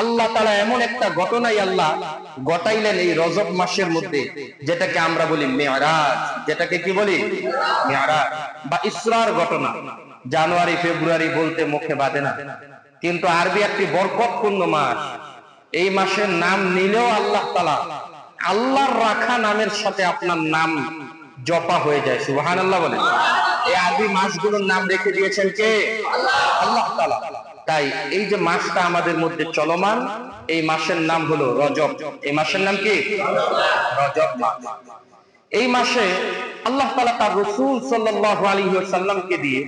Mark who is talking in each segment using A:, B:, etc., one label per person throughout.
A: আল্লাহ তালা এমন একটা ঘটনাই আল্লাহ ঘটাইলেন এই রজব মাসের মধ্যে, যেটাকে আমরা বলি মেয়ারাজ। যেটাকে কি বলি? মেয়ারাজ বা ইসরার ঘটনা। জানুয়ারি, ফেব্রুয়ারি বলতে মুখে বাঁধে না। কিন্তু আরবি একটি বরকতপূর্ণ মাস। এই মাসের নাম নিলেও আল্লাহ তালা আল্লাহর রাখা নামের সাথে আপনার নাম জপা হয়ে যায়। সুবাহান আল্লাহ বলে এই আরবি মাসগুলোর নাম রেখে দিয়েছেন কে? আল্লাহ তালা তাই এই যে মাসটা আমাদের মধ্যে চলমান, এই মাসের নাম হলো রজব। এই মাসের নাম কি? রজব মাস। এই মাসে আল্লাহ তালা তার রসুল সাল্লাহ আলী সাল্লামকে দিয়ে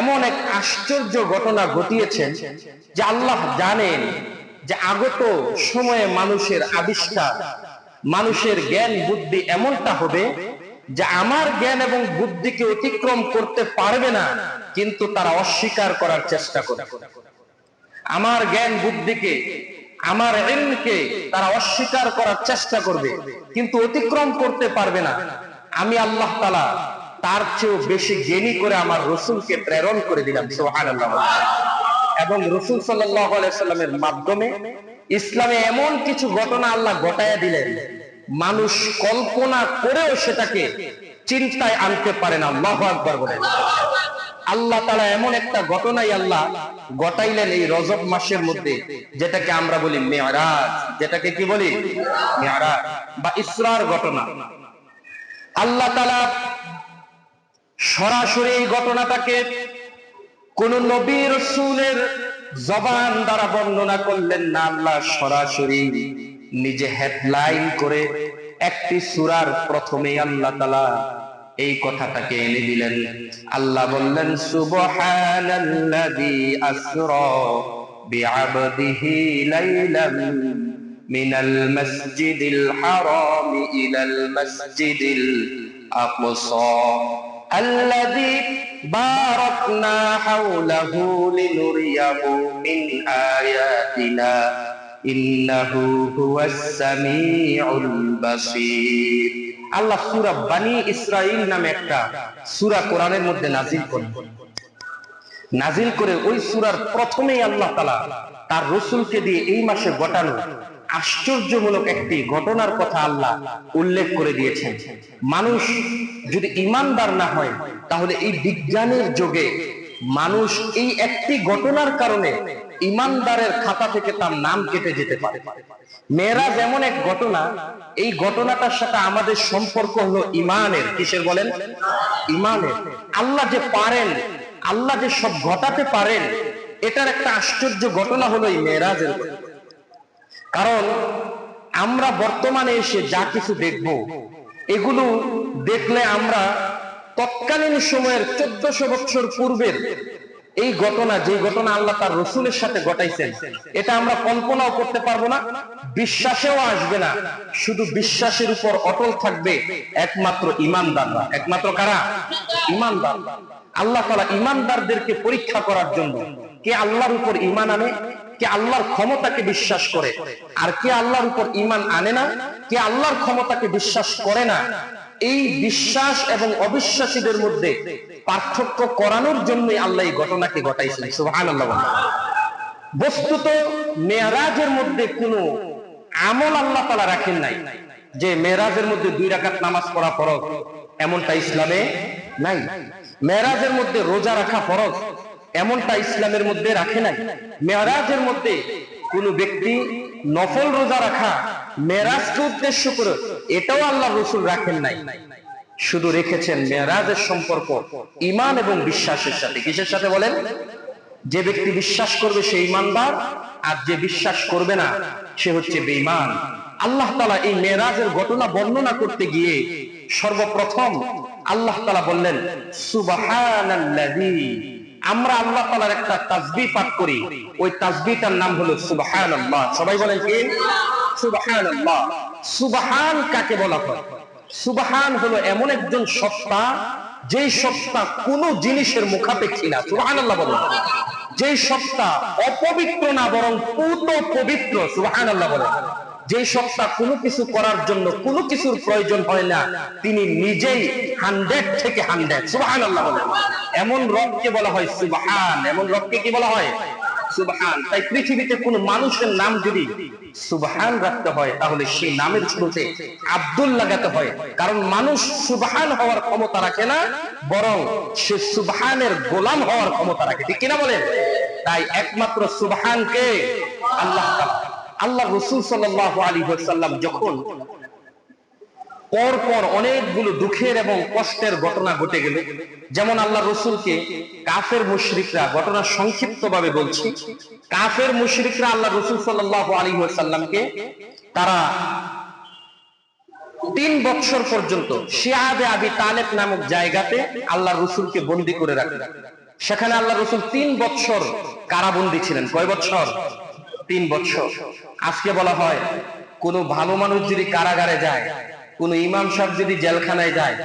A: এমন এক আশ্চর্য ঘটনা ঘটিয়েছেন যে আল্লাহ জানেন যে আগত সময়ে মানুষের আবিষ্কার, মানুষের জ্ঞান বুদ্ধি এমনটা হবে যে আমার জ্ঞান এবং বুদ্ধিকে অতিক্রম করতে পারবে না, কিন্তু তারা অস্বীকার করার চেষ্টা করে আমার জ্ঞান, বুদ্ধিকে, আমার ঋণকে তারা অস্বীকার করার চেষ্টা করবে, কিন্তু অতিক্রম করতে পারবে না। আমি আল্লাহ তালা তার চেয়েও বেশি জ্ঞানী করে আমার রসুলকে প্রেরণ করে দিলাম সোহান এবং রসুল সাল্লামের মাধ্যমে ইসলামে এমন কিছু ঘটনা আল্লাহ ঘটাইয়া দিলেন মানুষ কল্পনা করেও সেটাকে চিন্তায় আনতে পারে না। আল্লাহ আকবর বলেন আল্লাহ তালা এমন একটা ঘটনাই আল্লাহ ঘটাইলেন এই রজব মাসের মধ্যে, যেটাকে আমরা বলি মেয়ারাজ। যেটাকে কি বলি? মেয়ারাজ বা ইসরার ঘটনা। আল্লাহ তালা সরাসরি এই ঘটনাটাকে কোন নবী রসুলের জবান দ্বারা বর্ণনা করলেন না। আল্লাহ সরাসরি নিজে হেডলাইন করে একটি সুরার প্রথমে আল্লাহ তালা এই কথাটাকে এনে দিলেন আল্লাহ বললেন সুবহানাল্লাযী আসরা বিআবদিহি লাইলাম মিনাল মাসজিদিল হারাম ইলাল মাসজিদিল আকসা الذي باركنا حوله لنريه من آياتنا ইন্নাহু হুয়াস সামিউল আল্লাহ সূরা বানি ইসরাইল নামে একটা সূরা কোরআনের মধ্যে করে ওই সূরার প্রথমেই আল্লাহ তাআলা তার দিয়ে এই মাসে ঘটানো আশ্চর্যমূলক একটি ঘটনার কথা আল্লাহ উল্লেখ করে দিয়েছেন। মানুষ যদি ইমানদার না হয়, তাহলে এই বিজ্ঞানের যোগে মানুষ এই একটি ঘটনার কারণে ইমানদারের খাতা থেকে তার নাম কেটে যেতে পারে। মেয়েরাজ এমন এক ঘটনা, এই ঘটনাটার সাথে আমাদের সম্পর্ক হলো ইমানের। কিসের বলেন? ইমানের। আল্লাহ যে পারেন, আল্লাহ যে সব ঘটাতে পারেন, এটার একটা আশ্চর্য ঘটনা হলো এই মেয়েরাজের কারণ আমরা বর্তমানে এসে যা কিছু দেখব, এগুলো দেখলে আমরা তৎকালীন সময়ের চোদ্দশো বছর পূর্বের এই ঘটনা, যে ঘটনা আল্লাহ তার রসুলের সাথে ঘটাইছেন, এটা আমরা কল্পনাও করতে পারব না, বিশ্বাসেও আসবে না। শুধু বিশ্বাসের উপর অটল থাকবে একমাত্র ইমানদাররা। একমাত্র কারা? ইমানদার। আল্লাহ তালা ইমানদারদেরকে পরীক্ষা করার জন্য কে আল্লাহর উপর ইমান আনে, কে আল্লাহর ক্ষমতাকে বিশ্বাস করে, আর কে আল্লাহর উপর ইমান আনে না, কে আল্লাহর ক্ষমতাকে বিশ্বাস করে না। এই বিশ্বাস এবং অবিশ্বাসীদের মধ্যে পার্থক্য করানোর জন্য আল্লাহ এই ঘটনাকে ঘটাইছেন। সুহান বস্তুত মেয়ারাজের মধ্যে কোনো আমল আল্লাহ তালা রাখেন নাই। যে মেয়েরাজের মধ্যে দুই রাকাত নামাজ পড়া ফরজ, এমনটা ইসলামে নাই। মেয়েরাজের মধ্যে রোজা রাখা ফরজ, এমনটা ইসলামের মধ্যে রাখে নাই। মেয়ারাজের মধ্যে কোন ব্যক্তি নফল রোজা রাখা মেরাজকে উদ্দেশ্য করে, এটাও আল্লাহ রসুল রাখেন নাই। শুধু রেখেছেন মেয়ারাজের সম্পর্ক ইমান এবং বিশ্বাসের সাথে। কিসের সাথে বলেন? যে ব্যক্তি বিশ্বাস করবে সে ইমানদার আর যে বিশ্বাস করবে না, সে হচ্ছে বেঈমান। আল্লাহ তালা এই মেয়েরাজের ঘটনা বর্ণনা করতে গিয়ে সর্বপ্রথম আল্লাহ তালা বললেন, সুবাহানাল্লাযী। আমরা আল্লাহ তালার একটা তাজবি পাঠ করি। ওই তাজবিটার নাম হলো সুবাহান সবাই বলেন কি? সুবাহান সুবাহান কাকে বলা হয়? সুবাহান হলো এমন একজন সত্তা, যেই সত্তা কোন জিনিসের মুখাপেক্ষী না। সুবাহান আল্লাহ বলেন। যেই সত্তা অপবিত্র না, বরং পুত পবিত্র সুবাহান আল্লাহ বলেন। যে সত্তা কোনো কিছু করার জন্য কোনো কিছুর প্রয়োজন হয় না, তিনি নিজেই হান্ড্রেড থেকে হান্ড্রেড সুবাহান আল্লাহ বলেন। এমন রবকে বলা হয় সুবাহান। এমন রবকে কি বলা হয়? সুবহান। তাই পৃথিবীতে কোন মানুষের নাম যদি সুবহান রাখতে হয়, তাহলে সেই নামের শুরুতে আব্দুল লাগাতে হয়। কারণ মানুষ সুবহান হওয়ার ক্ষমতা রাখে না, বরং সে সুবহানের গোলাম হওয়ার ক্ষমতা রাখে। ঠিক কিনা বলেন? তাই একমাত্র সুবহানকে আল্লাহ আল্লাহ রসুল সাল্লাহ আলী সাল্লাম যখন পর পর অনেকগুলো দুঃখের এবং কষ্টের ঘটনা ঘটে গেল। যেমন আল্লাহ রসুলকে কাফের মুশরিকরা ঘটনা সংক্ষিপ্ত ভাবে বলছি। কাফের মুশরিকরা আল্লাহ রসুল সাল্লাহ আলী সাল্লামকে তারা তিন বছর পর্যন্ত শিয়াবে আবি তালেব নামক জায়গাতে আল্লাহ রসুলকে বন্দি করে রাখলেন সেখানে আল্লাহ রসুল তিন বছর কারাবন্দি ছিলেন। কয় বছর তিন বছর আজকে বলা হয়, কোন ভালো মানুষ যদি কারাগারে যায় কোন ইমাম সাহেব যদি জেলখানায় যায়,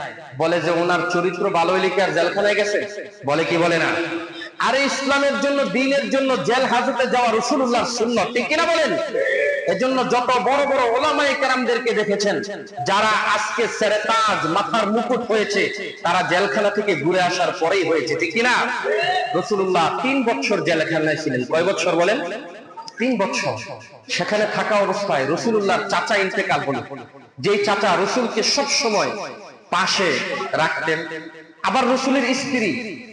A: বলে যে ওনার চরিত্র ভালো আর জেলখানায় গেছে? বলে কি বলে না? আরে ইসলামের জন্য, দিনের জন্য জেল হাজতে যাওয়া রসুল্লাহ শূন্য ঠিক কিনা বলেন? এজন্য যত বড় বড় ওলামাই কেরামদেরকে দেখেছেন, যারা আজকে সেরেতাজ মাথার মুকুট হয়েছে, তারা জেলখানা থেকে ঘুরে আসার পরেই হয়েছে, ঠিক কিনা? রসুল্লাহ তিন বছর জেলখানায় ছিলেন। কয় বছর বলেন? তিন বছর সেখানে থাকা অবস্থায় রসুল্লাহ চাচা ইন্তেকাল হল। যে চাচা রসুলকে সব সময় পাশে রাখতেন। আবার রসুলের স্ত্রী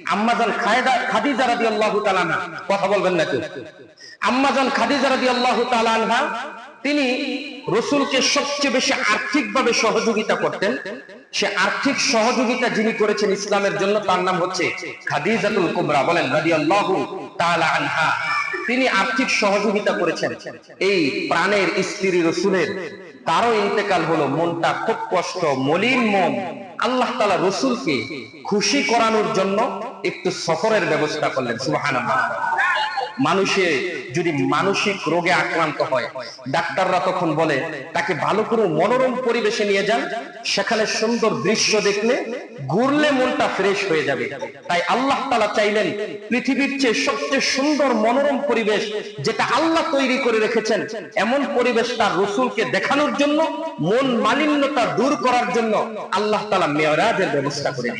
A: আম্মাজান খাদিজা রাদি আল্লাহ কথা বলবেন না কেউ? আম্মাজান খাদিজা রাদি আল্লাহ তালানহা তিনি রসুলকে সবচেয়ে বেশি আর্থিকভাবে সহযোগিতা করতেন। সে আর্থিক সহযোগিতা যিনি করেছেন ইসলামের জন্য, তার নাম হচ্ছে খাদিজাতুল কুবরা। বলেন রাদি আল্লাহ আনহা। তিনি আর্থিক সহযোগিতা করেছেন। এই প্রাণের স্ত্রী রসুলের তারও ইন্তেকাল হলো মনটা খুব কষ্ট, মলিন মন। আল্লাহ তালা রসুলকে খুশি করানোর জন্য একটু সফরের ব্যবস্থা করলেন সুবাহান মানুষে, যদি মানসিক রোগে আক্রান্ত হয়, ডাক্তাররা তখন বলে, তাকে ভালো করে মনোরম পরিবেশে নিয়ে যান, সেখানে সুন্দর দৃশ্য দেখলে ঘুরলে মনটা ফ্রেশ হয়ে যাবে। তাই আল্লাহ তালা চাইলেন, পৃথিবীর চেয়ে সবচেয়ে সুন্দর মনোরম পরিবেশ যেটা আল্লাহ তৈরি করে রেখেছেন, এমন পরিবেশ তার রসুলকে দেখানোর জন্য, মন মালিন্যতা দূর করার জন্য আল্লাহ তালা মেয়রাজের ব্যবস্থা করে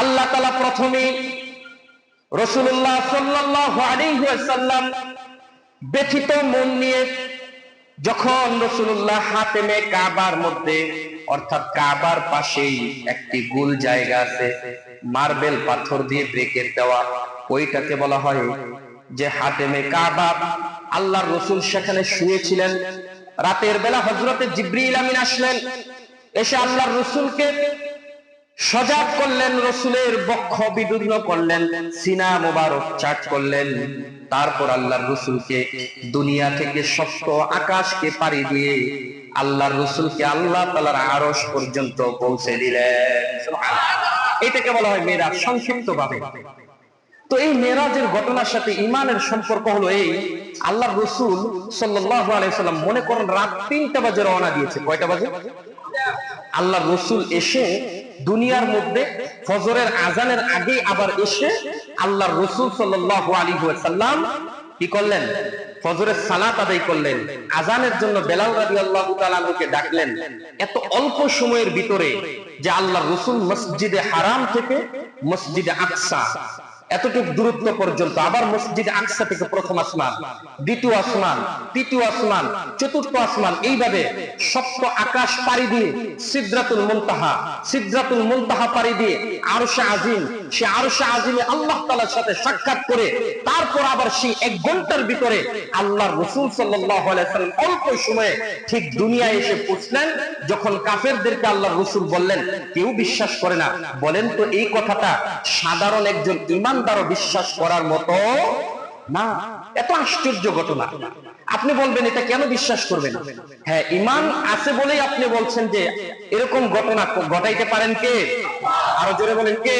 A: আল্লাহ তালা প্রথমে রসুল্লাহ সাল্লাম ব্যথিত মন নিয়ে যখন রসুল্লাহ হাতেমে কাবার মধ্যে, অর্থাৎ কাবার পাশেই একটি গোল জায়গা আছে, মার্বেল পাথর দিয়ে ব্রেকের দেওয়া, ওইটাকে বলা হয় যে হাতেমে কাবা। আল্লাহর রসুল সেখানে শুয়েছিলেন। রাতের বেলা হজরতে জিব্রিল আমিন আসলেন। এসে আল্লাহর রসুলকে সজাগ করলেন, রসুলের বক্ষ বিদুর্ণ করলেন, সিনা মোবারক চাট করলেন। তারপর আল্লাহর রসুলকে দুনিয়া থেকে শক্ত আকাশকে পাড়ি দিয়ে আল্লাহর রসুলকে আল্লাহ তালার আরস পর্যন্ত পৌঁছে দিলেন। এটাকে বলা হয় মেয়েরা সংক্ষিপ্ত ভাবে তো এই মেয়েরাজের ঘটনার সাথে ইমানের সম্পর্ক হলো এই আল্লাহ রসুল আলাইসাল্লাম মনে করেন রাত তিনটা বাজে রওনা দিয়েছে। কয়টা বাজে? আল্লাহ রসুল এসে দুনিয়ার মধ্যে ফজরের আজানের আগে আবার এসে আল্লাহ রসুল সাল্লাহ আলী সাল্লাম কি করলেন? ফজরের সালাত আদায় করলেন। আজানের জন্য বেলাল রাজি আল্লাহ তালুকে ডাকলেন। এত অল্প সময়ের ভিতরে যে আল্লাহ রসুল মসজিদে হারাম থেকে মসজিদে আকসা এতটুকু দূরত্ব পর্যন্ত আবার মসজিদ আকসা থেকে প্রথম আসমান, দ্বিতীয় আসমান, তৃতীয় আসমান, চতুর্থ আসমান, এইভাবে সপ্ত আকাশ পাড়ি দিয়ে সিদ্রাতুল মুনতাহা সিদ্রাতুল মুনতাহা পাড়ি দিয়ে আরশে আজিম, সে আরশে আজিমে আল্লাহ তাআলার সাথে সাক্ষাৎ করে তারপর আবার সেই এক ঘণ্টার ভিতরে আল্লাহর রাসূল সাল্লাম অল্প সময়ে ঠিক দুনিয়ায় এসে পৌঁছলেন, যখন কাফেরদেরকে আল্লাহর রাসূল বললেন, কেউ বিশ্বাস করে না। বলেন তো এই কথাটা সাধারণ একজন ইমান ইমানদারও বিশ্বাস করার মতো না। এত আশ্চর্য ঘটনা। আপনি বলবেন, এটা কেন বিশ্বাস করবেন? হ্যাঁ ইমান আছে বলেই আপনি বলছেন যে এরকম ঘটনা ঘটাইতে পারেন কে? আরও জোরে বলেন কে?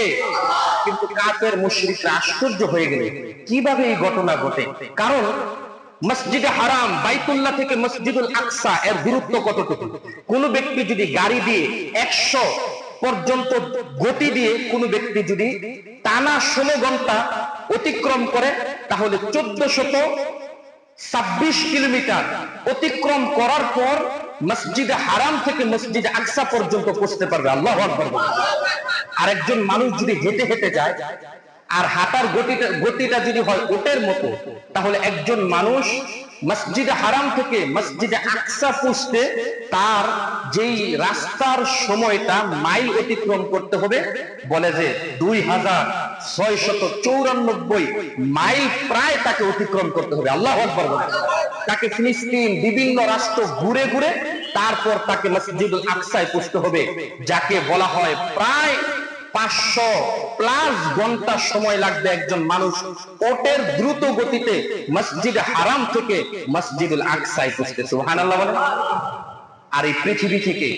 A: কিন্তু কাফের, মুশরিকরা আশ্চর্য হয়ে গেলে কীভাবে এই ঘটনা ঘটে? কারণ মসজিদে হারাম, বাইতুল্লাহ থেকে মসজিদুল আকসা এর দূরত্ব কতটুকু? কোন ব্যক্তি যদি গাড়ি দিয়ে একশো পর্যন্ত গতি দিয়ে কোন ব্যক্তি যদি টানা ষোলো ঘণ্টা অতিক্রম করে, তাহলে চোদ্দ শত ছাব্বিশ কিলোমিটার অতিক্রম করার পর মসজিদে হারাম থেকে মসজিদে আকসা পর্যন্ত পৌঁছতে পারবে। আল্লাহ আর একজন মানুষ যদি হেঁটে হেঁটে যায়, আর হাঁটার গতিটা গতিটা যদি হয় ওটের মতো, তাহলে একজন মানুষ মসজিদে হারাম থেকে মসজিদে আকসা পুষতে তার যেই রাস্তার সময়টা মাইল অতিক্রম করতে হবে, বলে যে দুই হাজার ছয় শত চৌরানব্বই মাইল প্রায় তাকে অতিক্রম করতে হবে। আল্লাহ আকবর তাকে ফিলিস্তিন বিভিন্ন রাষ্ট্র ঘুরে ঘুরে তারপর তাকে মসজিদুল আকসায় পুষতে হবে, যাকে বলা হয় প্রায় পাঁচশো প্লাস ঘণ্টা সময় লাগবে একজন মানুষ ওটের দ্রুত গতিতে মসজিদ হারাম থেকে মসজিদুল আকসায় পুষতে সুহান আর এই পৃথিবী থেকে,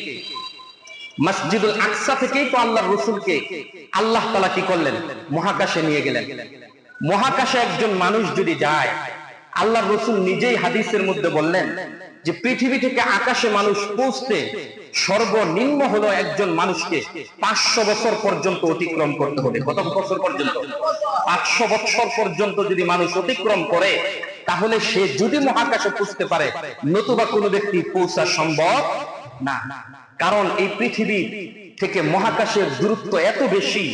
A: মসজিদুল আকসা থেকেই তো আল্লাহ রসুলকে আল্লাহ তালা কি করলেন? মহাকাশে নিয়ে গেলেন। মহাকাশে একজন মানুষ যদি যায় আল্লাহ রসুল নিজেই হাদিসের মধ্যে বললেন যে পৃথিবী থেকে আকাশে মানুষ পৌঁছতে সর্বনিম্ন হলো একজন মানুষকে পাঁচশো বছর পর্যন্ত অতিক্রম করতে হবে। কত বছর পর্যন্ত? পাঁচশো বছর পর্যন্ত যদি মানুষ অতিক্রম করে, তাহলে সে যদি মহাকাশে পুষতে পারে, নতুবা কোনো ব্যক্তি পৌঁছা সম্ভব না। কারণ এই পৃথিবী থেকে মহাকাশের দূরত্ব এত বেশি,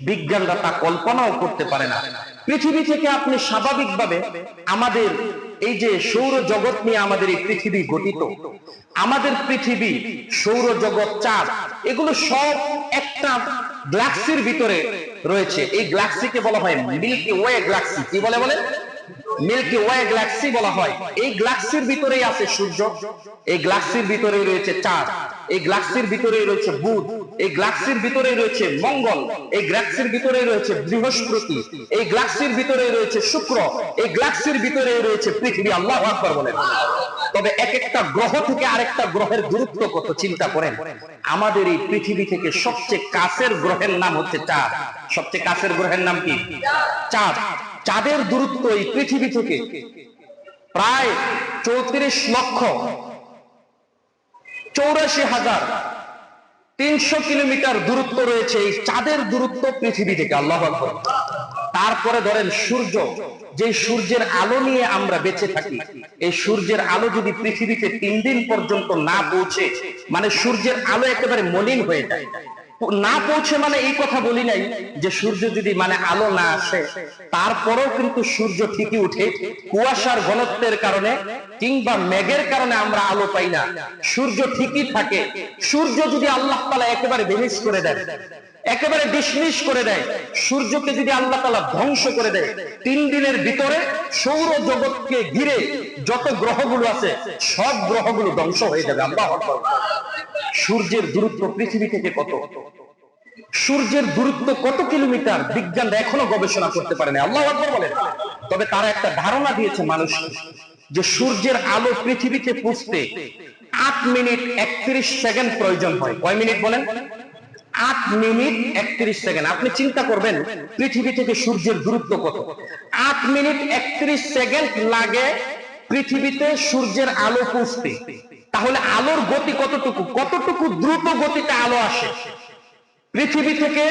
A: বিজ্ঞানরা তা কল্পনাও করতে পারে না। পৃথিবী থেকে আপনি স্বাভাবিকভাবে আমাদের এই যে সৌর জগৎ নিয়ে আমাদের এই পৃথিবী গঠিত, আমাদের পৃথিবী সৌর জগৎ চাঁদ, এগুলো সব একটা গ্লাক্সির ভিতরে রয়েছে। এই গ্লাক্সিকে বলা হয় মিল্কি ওয়ে গ্লাক্সি কি বলে বলে মিল্কি ওয়ে গ্যালাক্সি বলা হয়। এই গ্যালাক্সির ভিতরেই আছে সূর্য, এই গ্যালাক্সির ভিতরেই রয়েছে চাঁদ, এই গ্যালাক্সির ভিতরেই রয়েছে বুধ, এই গ্যালাক্সির ভিতরেই রয়েছে মঙ্গল, এই গ্যালাক্সির ভিতরেই রয়েছে বৃহস্পতি, এই গ্যালাক্সির ভিতরেই রয়েছে শুক্র, এই গ্যালাক্সির ভিতরেই রয়েছে পৃথিবী, আল্লাহ আকবার বলেন। তবে এক একটা গ্রহ থেকে আরেকটা গ্রহের দূরত্ব কত চিন্তা করেন? আমাদের এই পৃথিবী থেকে সবচেয়ে কাছের গ্রহের নাম হচ্ছে চাঁদ। সবচেয়ে কাছের গ্রহের নাম কি? চাঁদ। চাঁদের দূরত্ব এই পৃথিবী থেকে প্রায় চৌত্রিশ লক্ষ চৌরাশি হাজার তিনশো কিলোমিটার দূরত্ব রয়েছে এই চাঁদের দূরত্ব পৃথিবী থেকে, আল্লাহ তারপরে ধরেন সূর্য, যে সূর্যের আলো নিয়ে আমরা বেঁচে থাকি, এই সূর্যের আলো যদি পৃথিবীতে তিন দিন পর্যন্ত না পৌঁছে মানে সূর্যের আলো একেবারে মলিন হয়ে যায়। না পৌঁছে মানে এই কথা বলি নাই যে সূর্য যদি মানে আলো না আসে, তারপরেও কিন্তু সূর্য ঠিকই উঠে। কুয়াশার ঘনত্বের কারণে কিংবা মেঘের কারণে আমরা আলো পাই না। সূর্য ঠিকই থাকে। সূর্য যদি আল্লাহ তালা একেবারে ভেনিস করে দেয় একেবারে ডিসমিস করে দেয়। সূর্যকে যদি আল্লাহ তালা ধ্বংস করে দেয়, তিন দিনের ভিতরে সৌর জগৎকে ঘিরে যত গ্রহগুলো আছে, সব গ্রহগুলো ধ্বংস হয়ে যাবে। আল্লাহ সূর্যের দূরত্ব পৃথিবী থেকে কত? সূর্যের দূরত্ব কত কিলোমিটার? বিজ্ঞান এখনও গবেষণা করতে পারে না আল্লাহ বলেন। তবে তারা একটা ধারণা দিয়েছে মানুষ যে সূর্যের আলো পৃথিবীতে পুষতে আট মিনিট একত্রিশ সেকেন্ড প্রয়োজন হয়। কয় মিনিট বলেন? আট মিনিট একত্রিশ সেকেন্ড। আপনি চিন্তা করবেন, পৃথিবী থেকে সূর্যের দূরত্ব কত? আট মিনিট একত্রিশ সেকেন্ড লাগে পৃথিবীতে সূর্যের আলো পুষতে তাহলে আলোর গতি কতটুকু? কতটুকু দ্রুত গতিতে আলো আসে? পৃথিবী থেকে,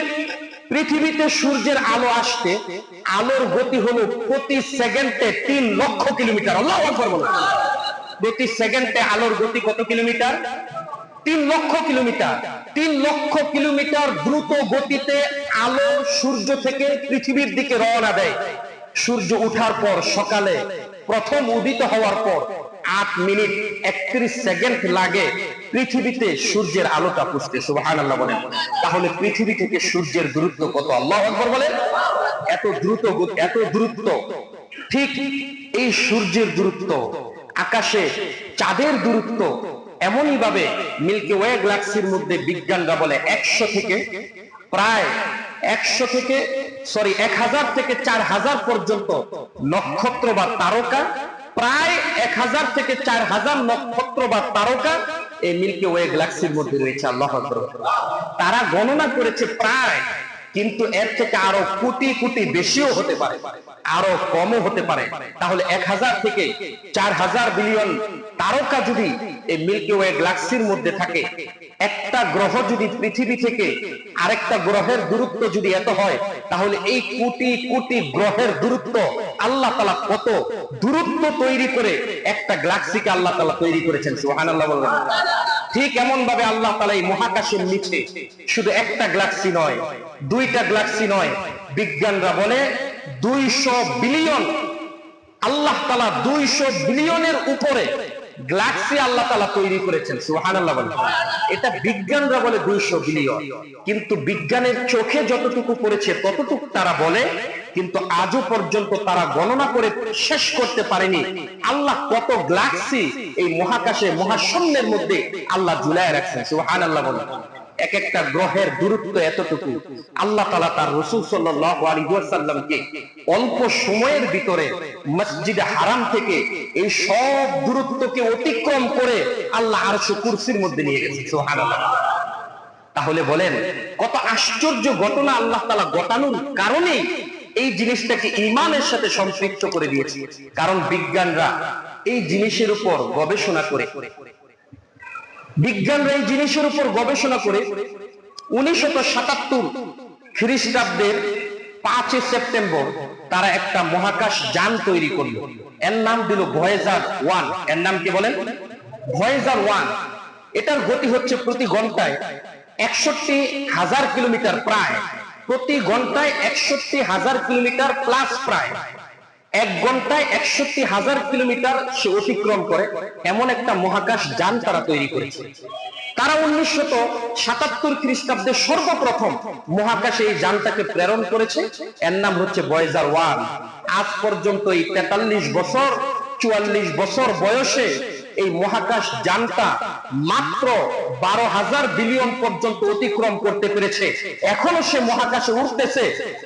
A: পৃথিবীতে সূর্যের আলো আসতে আলোর গতি হলো প্রতি সেকেন্ডে তিন লক্ষ কিলোমিটার। প্রতি সেকেন্ডে আলোর গতি কত কিলোমিটার? তিন লক্ষ কিলোমিটার। তিন লক্ষ কিলোমিটার দ্রুত গতিতে আলো সূর্য থেকে পৃথিবীর দিকে রওনা দেয়। সূর্য উঠার পর সকালে প্রথম উদিত হওয়ার পর আট মিনিট একত্রিশ সেকেন্ড লাগে পৃথিবীতে সূর্যের আলোটা পুষতে সুবাহান আল্লাহ বলেন। তাহলে পৃথিবী থেকে সূর্যের দূরত্ব কত? আল্লাহ আকবর বলেন। এত দ্রুত এত দূরত্ব ঠিক এই সূর্যের দূরত্ব, আকাশে চাঁদের দূরত্ব এমনই ভাবে মিল্কি ওয়ে গ্যালাক্সির মধ্যে বিজ্ঞানরা বলে একশো থেকে প্রায় একশো থেকে সরি এক হাজার থেকে চার হাজার পর্যন্ত নক্ষত্র বা তারকা, প্রায় এক হাজার থেকে চার হাজার নক্ষত্র বা তারকা এই মিল্কি ওয়ে গ্যালাক্সির মধ্যে রয়েছে, আল্লাহ। তারা গণনা করেছে প্রায়, কিন্তু এর থেকে আরও কোটি কোটি বেশিও হতে পারে, আরও কমও হতে পারে তাহলে এক হাজার থেকে চার হাজার বিলিয়ন তারকা যদি এই মিল্কি ওয়ে গ্যালাক্সির মধ্যে থাকে, একটা গ্রহ যদি পৃথিবী থেকে আরেকটা গ্রহের দূরত্ব যদি এত হয়, তাহলে এই কোটি কোটি গ্রহের দূরত্ব আল্লাহ তালা কত দূরত্ব তৈরি করে একটা গ্যালাক্সিকে আল্লাহ তালা তৈরি করেছেন, সুবহানাল্লাহ বলবেন। ঠিক এমন ভাবে আল্লাহ তালা এই মহাকাশের নিচে শুধু একটা গ্যালাক্সি নয়, দুইটা গ্যালাক্সি নয়, বিজ্ঞানরা বলে দুইশো বিলিয়ন, আল্লাহ তালা দুইশো বিলিয়নের উপরে গ্যালাক্সি আল্লাহ তালা তৈরি করেছেন সুহান আল্লাহ এটা বিজ্ঞানরা বলে দুইশো বিলিয়ন। কিন্তু বিজ্ঞানের চোখে যতটুকু পড়েছে, ততটুকু তারা বলে, কিন্তু আজও পর্যন্ত তারা গণনা করে শেষ করতে পারেনি। আল্লাহ কত গ্লাক্সি এই মহাকাশে, মহাশূন্যের মধ্যে আল্লাহ জুলাই রাখছেন সুহান আল্লাহ বলে এক একটা গ্রহের দূরত্ব এতটুকু। আল্লাহ তালা তার রসুল সাল্লামকে অল্প সময়ের ভিতরে মসজিদে হারাম থেকে এই সব দূরত্বকে অতিক্রম করে আল্লাহ আর কুরসির মধ্যে নিয়ে গেছে সোহান তাহলে বলেন, কত আশ্চর্য ঘটনা আল্লাহ তালা ঘটানোর কারণে এই জিনিসটাকে ইমানের সাথে সম্পৃক্ত করে দিয়েছে। কারণ বিজ্ঞানরা এই জিনিসের উপর গবেষণা করে বিজ্ঞানরা এই জিনিসের উপর গবেষণা করে সাতাত্তর খ্রিস্টাব্দের পাঁচই সেপ্টেম্বর তারা একটা মহাকাশ যান তৈরি করল। এর নাম দিল ভয়েজার ওয়ান। এর নাম কি বলেন? Voyager one. এটার গতি হচ্ছে প্রতি ঘন্টায় একষট্টি হাজার কিলোমিটার প্রায়। প্রতি ঘন্টায় একষট্টি হাজার কিলোমিটার প্লাস প্রায়। এক ঘন্টায় একষট্টি হাজার কিলোমিটার সে অতিক্রম করে এমন একটা মহাকাশ যান তারা তৈরি করেছে। তারা উনিশশো সাতাত্তর খ্রিস্টাব্দে সর্বপ্রথম মহাকাশে এই যানটাকে প্রেরণ করেছে। এর নাম হচ্ছে বয়েজার ওয়ান আজ পর্যন্ত এই তেতাল্লিশ বছর, চুয়াল্লিশ বছর বয়সে এই মহাকাশ যানটা মাত্র বারো হাজার বিলিয়ন পর্যন্ত অতিক্রম করতে পেরেছে। এখনও সে মহাকাশে উঠতেছে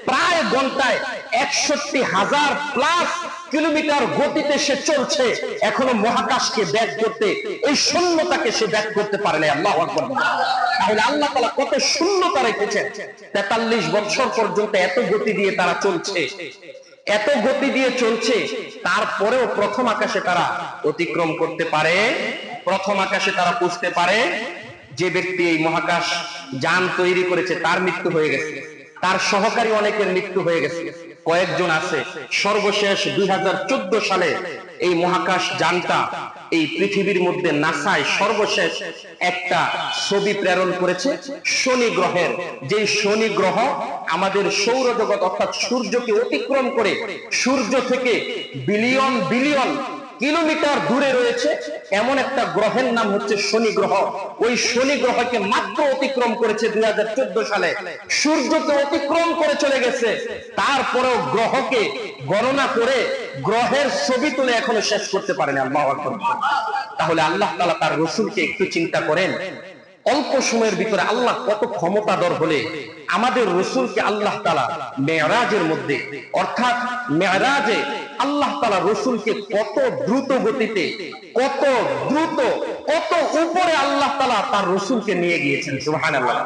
A: প্রায় ঘন্টায় একষট্টি হাজার প্লাস কিলোমিটার গতিতে সে চলছে। এখনও মহাকাশকে ব্যাগ করতে, এই শূন্যতাকে সে ব্যাগ করতে পারে না আল্লাহ তাহলে আল্লাহ তালা কত শূন্যতা রেখেছেন? তেতাল্লিশ বছর পর্যন্ত এত গতি দিয়ে তারা চলছে। এত গতি দিয়ে চলছে, তারপরেও প্রথম আকাশে তারা অতিক্রম করতে পারে, প্রথম আকাশে তারা পুষতে পারে। যে ব্যক্তি এই মহাকাশ যান তৈরি করেছে, তার মৃত্যু হয়ে গেছে। তার সহকারী অনেকের মৃত্যু হয়ে গেছে। কয়েকজন আছে। সর্বশেষ দুই হাজার চোদ্দ সালে এই মহাকাশ যানটা এই পৃথিবীর মধ্যে নাসায় সর্বশেষ একটা ছবি প্রেরণ করেছে শনি গ্রহের। যে শনি গ্রহ আমাদের সৌরজগৎ অর্থাৎ সূর্যকে অতিক্রম করে সূর্য থেকে বিলিয়ন বিলিয়ন কিলোমিটার দূরে রয়েছে, এমন একটা গ্রহের নাম হচ্ছে শনি গ্রহ। ওই শনি গ্রহকে মাত্র অতিক্রম করেছে দুই সালে। সূর্যকে অতিক্রম করে চলে গেছে। তারপরেও গ্রহকে গণনা করে গ্রহের ছবি তুলে এখনও শেষ করতে পারেনি আল্লাহ তাহলে আল্লাহ তালা তার রসুলকে একটু চিন্তা করেন, অল্প সময়ের ভিতরে আল্লাহ কত ক্ষমতাধর হলে আমাদের রসুলকে আল্লাহ তালা মেয়রাজের মধ্যে, অর্থাৎ মেয়রাজে আল্লাহ তালা রসুলকে কত দ্রুত গতিতে কত দ্রুত কত উপরে আল্লাহ তালা তার রসুলকে নিয়ে গিয়েছেন সুহান আল্লাহ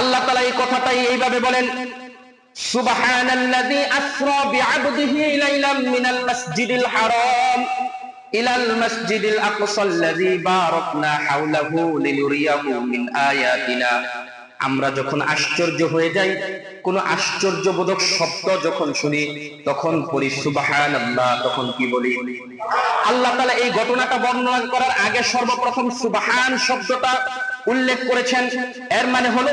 A: আল্লাহ তালা এই কথাটাই এইভাবে বলেন سبحان الذي أسرى بعبده ليلا من المسجد الحرام إلى المسجد الأقصى الذي باركنا حوله لنريه من آياتنا আমরা যখন আশ্চর্য হয়ে যাই, কোন আশ্চর্যবোধক শব্দ যখন শুনি, তখন পড়ি সুবাহান আল্লাহ তখন কি বলি? আল্লাহ তালা এই ঘটনাটা বর্ণনা করার আগে সর্বপ্রথম সুবাহান শব্দটা উল্লেখ করেছেন। এর মানে হলো,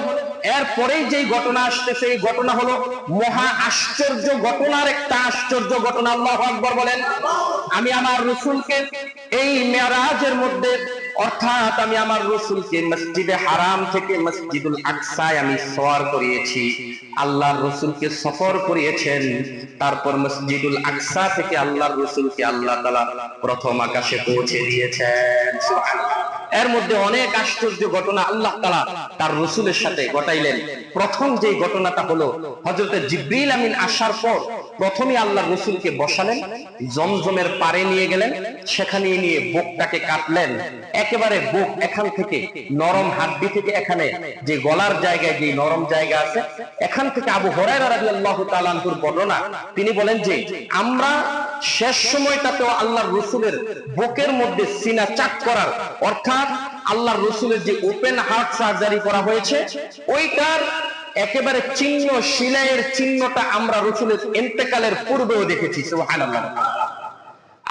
A: এর পরেই যেই ঘটনা আসতেছে এই ঘটনা হলো মহা আশ্চর্য ঘটনার একটা আশ্চর্য ঘটনা। আল্লাহ আকবর বলেন, আমি আমার রসুলকে এই মেয়ারাজের মধ্যে অর্থাৎ আমি আমার রসুলকে মসজিদে হারাম থেকে মসজিদুল আকসায় আমি সওয়ার করিয়েছি। আল্লাহর রসুলকে সফর করিয়েছেন। তারপর মসজিদুল আকসা থেকে আল্লাহর রসুলকে আল্লাহ তালা প্রথম আকাশে পৌঁছে দিয়েছেন। এর মধ্যে অনেক আশ্চর্য ঘটনা আল্লাহ তালা তার রসুলের সাথে ঘটাইলেন। প্রথম যে ঘটনাটা হলো হজরত জিব্রিল আমিন আসার পর প্রথমে আল্লাহ রসুলকে বসালেন, জমজমের পারে নিয়ে গেলেন, সেখানে নিয়ে বুকটাকে কাটলেন। একেবারে বুক এখান থেকে নরম হাড্ডি থেকে এখানে যে গলার জায়গায় যে নরম জায়গা আছে, এখান থেকে আবু হরাইরা রাদিয়াল্লাহু তাআলা আনহুর বর্ণনা। তিনি বলেন যে, আমরা শেষ সময়টাতেও আল্লাহর রসুলের বুকের মধ্যে সিনা চাক করার, অর্থাৎ আল্লাহর রসুলের যে ওপেন হার্ট সার্জারি করা হয়েছে, ওইটার একেবারে চিহ্ন শিলাইয়ের চিহ্নটা আমরা রসুলের এন্তেকালের পূর্বেও দেখেছি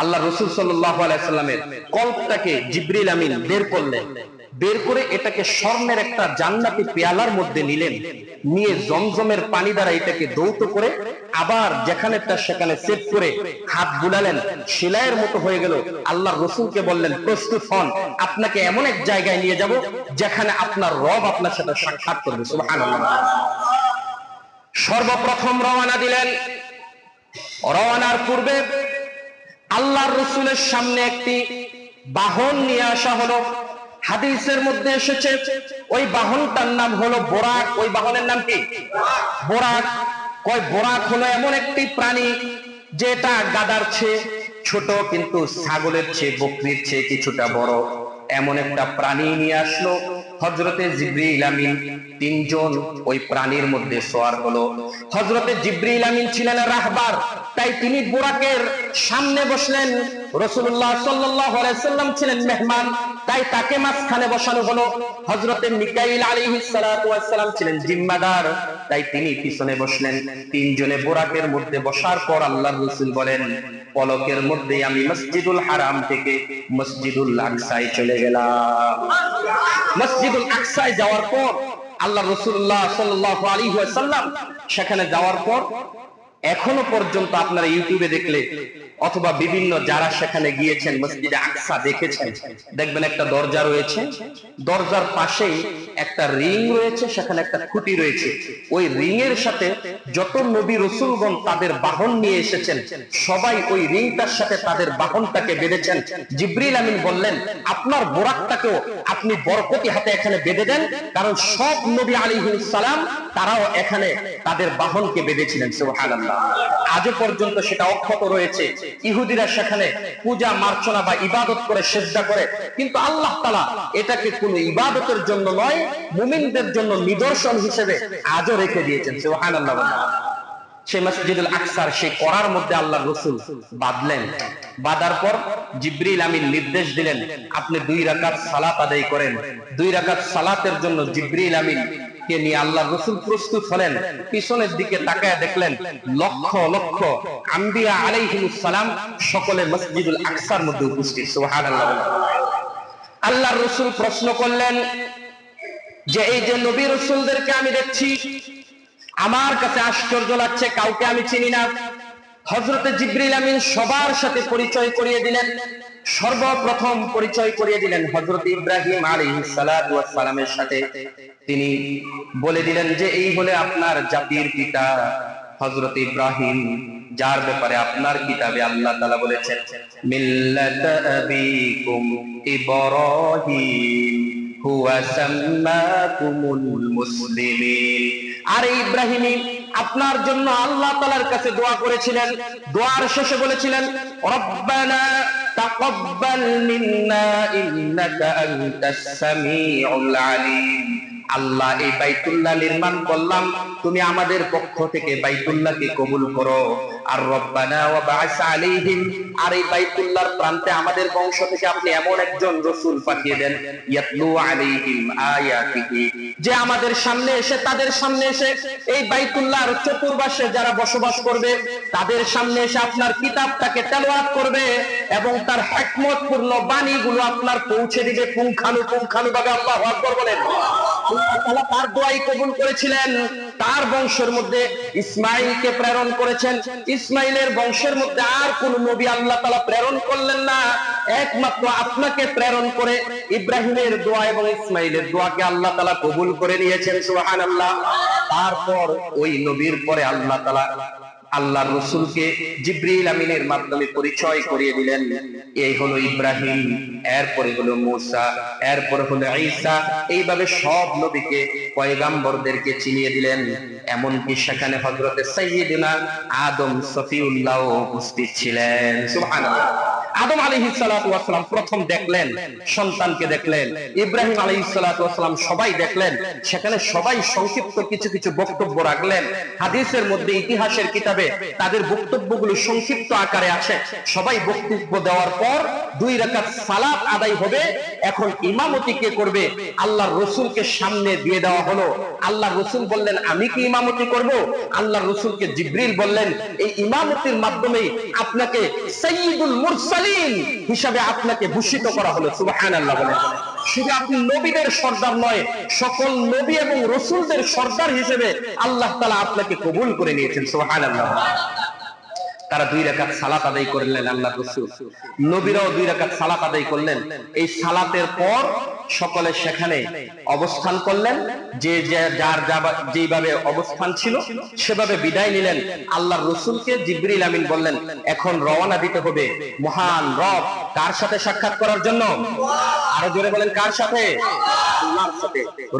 A: আল্লাহ রসুল সাল্লাহ আলাইসাল্লামের কল্পটাকে জিব্রিল আমিন বের করলেন। বের করে এটাকে স্বর্ণের একটা জান্নাতি পেয়ালার মধ্যে নিলেন। নিয়ে জমজমের পানি দ্বারা এটাকে দৌত করে আবার যেখানে তার সেখানে সেট করে হাত বুলালেন। সেলাইয়ের মতো হয়ে গেল। আল্লাহ রসুলকে বললেন, প্রস্তুত হন, আপনাকে এমন এক জায়গায় নিয়ে যাব যেখানে আপনার রব আপনার সাথে সাক্ষাৎ করবে। সর্বপ্রথম রওনা দিলেন। রওনার পূর্বে আল্লাহর রসুলের সামনে একটি বাহন নিয়ে আসা হলো। হাদিসের মধ্যে এসেছে, ওই বাহনটার নাম হলো বোরাক। ওই বাহনের নাম কি? বোরাক। কয়, বোরাক হলো এমন একটি প্রাণী যেটা গাদার চেয়ে ছোট, কিন্তু ছাগলের চেয়ে, বকরির চেয়ে কিছুটা বড়। এমন একটা প্রাণী নিয়ে আসলো হজরতে জিব্রিল আমিন। তিনজন ওই প্রাণীর মধ্যে সোয়ার হলো। হজরতে জিব্রিল আমিন ছিলেন রাহবার, তাই তিনি বোরাকের সামনে বসলেন। রসুল্লাহ সাল্লাহ ছিলেন মেহমান, তাই তাকে মাঝখানে বসানো হলো। হজরতে মিকাইল আলী সালাম ছিলেন জিম্মাদার, তাই তিনি পিছনে বসলেন। তিনজনে বোরাকের মধ্যে বসার পর আল্লাহ রসুল বলেন, পলকের মধ্যে আমি মসজিদুল হারাম থেকে মসজিদুল আকসায় চলে গেলাম। মসজিদুল আকসায় যাওয়ার পর আল্লাহ রসুল্লাহ সাল্লাহ আলী সাল্লাম সেখানে যাওয়ার পর এখনও পর্যন্ত আপনারা ইউটিউবে দেখলে অথবা বিভিন্ন যারা সেখানে গিয়েছেন, মসজিদে আকসা দেখেছেন, দেখবেন একটা দরজা রয়েছে। দরজার পাশেই একটা রিং রয়েছে, সেখানে একটা খুঁটি রয়েছে। ওই রিং এর সাথে যত নবী রসুলগণ তাদের বাহন নিয়ে এসেছেন, সবাই ওই রিংটার সাথে তাদের বাহনটাকে বেঁধেছেন। জিব্রিল আমিন বললেন, আপনার বোরাকটাকেও আপনি বরকতি হাতে এখানে বেঁধে দেন, কারণ সব নবী আলী সালাম তারাও এখানে তাদের বাহনকে বেঁধেছিলেন, সুবহানাল্লাহ। আজও পর্যন্ত সেটা অক্ষত রয়েছে। ইহুদিরা সেখানে পূজা, মার্চনা বা ইবাদত করে সেজদা করে। কিন্তু আল্লাহ তালা এটাকে কোন ইবাদতের জন্য নয়, মুমিনদের জন্য নিদর্শন হিসেবে আজও রেখে দিয়েছেন। সুবহানাল্লাহ সেই মসজিদুল আকসার সেই করার মধ্যে আল্লাহ রসুল বাঁধলেন। বাঁধার পর জিব্রিল আমিন নির্দেশ দিলেন, আপনি দুই রাকাত সালাত আদায় করেন। দুই রাকাত সালাতের জন্য জিব্রিল আমিন কে নিয়ে আল্লাহ রসুল প্রস্তুত হলেন, পিছনের দিকে তাকায় দেখলেন, লক্ষ লক্ষ আম্বিয়া আলাইহিমুস সালাম সকলে মসজিদুল আকসার মধ্যে উপস্থিত, সুবহানাল্লাহ। আল্লাহ রসুল প্রশ্ন করলেন, যে এই যে নবী রসুলদেরকে আমি দেখছি, আমার কাছে আশ্চর্য লাগছে, কাউকে আমি চিনি না। হজরতে জিব্রিল আমিন সবার সাথে পরিচয় করিয়ে দিলেন। সর্বপ্রথম পরিচয় করিয়ে দিলেন হজরত ইব্রাহিম আলী সালামের সাথে। তিনি বলে দিলেন যে, এই হলে আপনার জাতির পিতা হজরত ইব্রাহিম, যার ব্যাপারে আপনার কিতাবে আল্লাহ তালা বলেছেন, মিল্লাত হুয়া সাম্মাকুমুল মুসলিমিন। আর ইব্রাহিমী আপনার জন্য আল্লাহ তালার কাছে দোয়া করেছিলেন। দোয়ার শেষে বলেছিলেন, রব্বানা তাকাব্বাল মিন্না ইন্নাকা আনতাস সামিউল আলিম। আল্লাহ, এই বাইতুল্লাহ নির্মাণ করলাম। তুমি আমাদের পক্ষ থেকে বাইতুল্লাহকে কবুল করো। আর রব্বানা ওয়া বা'আস আলাইহিম। আর এই বাইতুল্লাহর প্রান্তে আমাদের বংশ থেকে আপনি এমন একজন রাসূল পাঠিয়ে দেন, ইয়াতলু আলাইহিম আয়াতিহি। যে আমাদের সামনে এসে, তাদের সামনে এসে এই বাইতুল্লাহর চতুর্পাশে যারা বসবাস করবে, তাদের সামনে এসে আপনার কিতাবটাকে তেলাওয়াত করবে এবং তার হিকমতপূর্ণ বাণীগুলো আপনার পৌঁছে দিবে পুঙ্খানু পুঙ্খানু ভাবে আল্লাহু আকবার বলেন। আল্লাহ তার দোয়াই কবুল করেছিলেন। তার বংশের মধ্যে ইসমাইলকে প্রেরণ করেছেন। ইসমাইলের বংশের মধ্যে আর কোন নবী আল্লাহ তালা প্রেরণ করলেন না। একমাত্র আপনাকে প্রেরণ করে ইব্রাহিমের দোয়া এবং ইসমাইলের দোয়াকে আল্লাহ তালা কবুল করে নিয়েছেন সুহান আল্লাহ তারপর ওই নবীর পরে আল্লাহ তালা আল্লাহ রসুলকে জিব্রিল আমিনের মাধ্যমে পরিচয় করিয়ে দিলেন। এই হলো ইব্রাহিম, এরপরে হলো মুসা, এরপরে হলো ঈসা। এইভাবে সব নবীকে, পয়গাম্বরদেরকে চিনিয়ে দিলেন। এমনকি সেখানে হজরতে সৈয়দিনা আদম সফিউল্লাহ উপস্থিত ছিলেন। সুবহানাল্লাহ। আদম আলী সালাম প্রথম দেখলেন, সন্তানকে দেখলেন। ইব্রাহিম আলী সালাম সবাই দেখলেন। সেখানে সবাই সংক্ষিপ্ত কিছু কিছু বক্তব্য রাখলেন। হাদিসের মধ্যে ইতিহাসের কিতাবে তাদের বক্তব্যগুলো সংক্ষিপ্ত আকারে আছে। সবাই বক্তব্য দেওয়ার পর দুই রাকাত সালাত আদায় হবে। এখন ইমামতি কে করবে? আল্লাহ রসুলকে সামনে দিয়ে দেওয়া হলো। আল্লাহ রসুল বললেন, আমি কি ইমামতি করব? আল্লাহ রসুলকে জিব্রিল বললেন, এই ইমামতির মাধ্যমে আপনাকে সৈয়দুল মুরসালিন হিসাবে আপনাকে ভূষিত করা হলো। সুবহানাল্লাহ বলে শুধু আপনি নবীদের সর্দার নয়, সকল নবী এবং রসুলদের সর্দার হিসেবে আল্লাহ তালা আপনাকে কবুল করে নিয়েছেন সোহান তারা দুই রাকাত সালাত আদায় করলেন আল্লাহ রসুল। নবীরাও দুই রাকাত সালাত আদায় করলেন। এই সালাতের পর সকলে সেখানে অবস্থান করলেন। যে যার যেভাবে অবস্থান ছিল, সেভাবে বিদায় নিলেন। আল্লাহর রসুলকে জিবরিল আমিন বললেন, এখন রওনা দিতে হবে মহান রব কার সাথে সাক্ষাৎ করার জন্য? আরও জোরে বলেন, কার সাথে?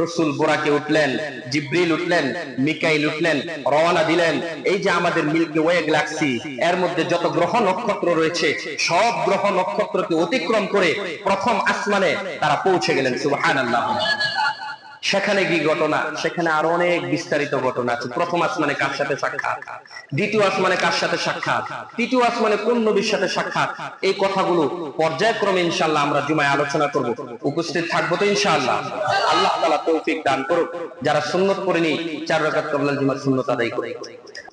A: রসুল বোরাকে উঠলেন, জিব্রিল উঠলেন, মিকাইল উঠলেন, রওনা দিলেন। এই যে আমাদের মিল্কি ওয়ে গ্যালাক্সি, এর মধ্যে যত গ্রহ নক্ষত্র রয়েছে, সব গ্রহ নক্ষত্রকে অতিক্রম করে প্রথম আসমানে তারা পৌঁছে গেলেন, সুবহানাল্লাহ। সেখানে কি ঘটনা? সেখানে আরও অনেক বিস্তারিত ঘটনা আছে। প্রথম আসমানে কার সাথে সাক্ষাৎ? দ্বিতীয় আসমানে কার সাথে সাক্ষাৎ? তৃতীয় আসমানে কোন নবীর সাথে সাক্ষাৎ? এই কথাগুলো পর্যায়ক্রমে ইনশাআল্লাহ আমরা জুমায় আলোচনা করব। উপস্থিত থাকব তো ইনশাআল্লাহ। আল্লাহ তাআলা তৌফিক দান করুক। যারা সুন্নত করেনি চার রাকাত কবলাল জুমার সুন্নত আদায় করে